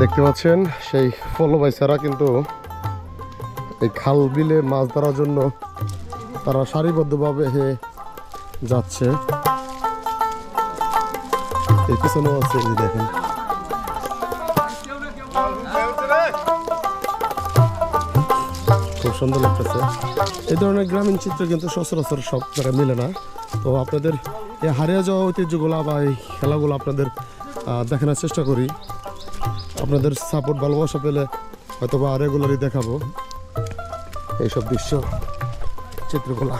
দেখতে পাচ্ছেন, সেই ফলো বাইসারা কিন্তু এই খাল বিলে মাছ ধরার জন্য তারা সারিবদ্ধভাবে হে যাচ্ছে। এই পিছনেও আছে দেখেন। খুব সুন্দর লাগতেছে। এই ধরনের গ্রামীণ চিত্র কিন্তু সচরাচর সব জায়গায় মিলে না। তো আপনাদের এই হারিয়ে যাওয়া ঐতিহ্যগুলো বা এই খেলাগুলো আপনাদের দেখানোর চেষ্টা করি। আপনাদের সাপোর্ট ভালোবাসা পেলে হয়তো বা রেগুলারই দেখাবো। এইসব দৃশ্য, চিত্রকলা।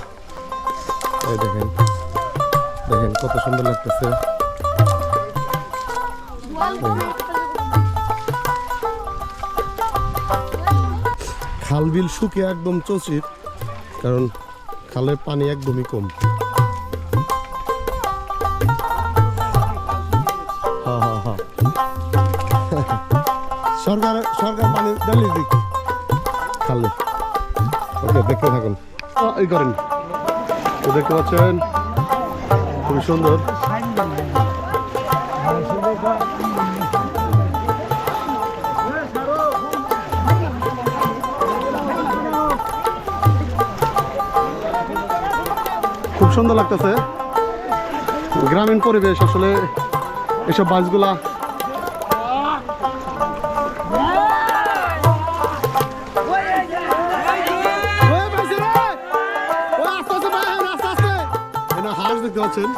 এই দেখেন দেখেন কত সুন্দর লাগতেছে। খাল বিল শুকিয়ে একদম চচির, কারণ খালের পানি একদমই কম। সরকার সরকার পানি ডালি দিক। খালে ওকে, দেখতে থাকুন। এই করেন। তো দেখতে পাচ্ছেন, খুবই সুন্দর। খুব সুন্দর লাগতেছে। গ্রামীণ পরিবেশ, আসলে এসব বাসগুলা দেখতে পাচ্ছেন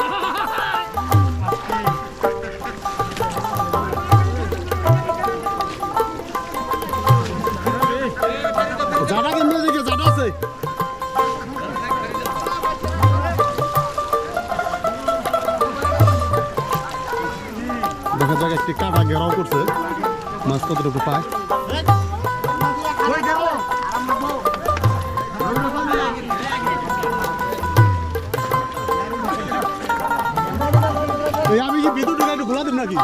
দেখে? জাডা আছে? দেখা যাক একটি কাটা ঘেরাও করছে। মাছ কতটুকু পায়? আমি কি বিদ্যুৎ একটু খোলা দেব নাকি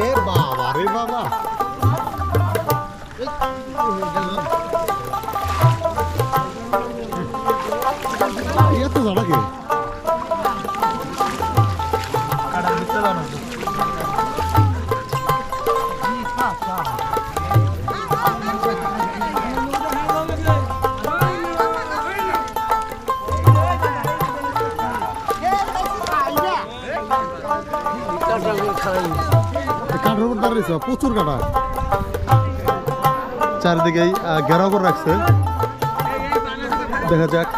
এ বাবা রে বাবা এত জানা কে প্রচুর কাটা চারিদিকেই ঘেরাও করে রাখছে। দেখা যাক।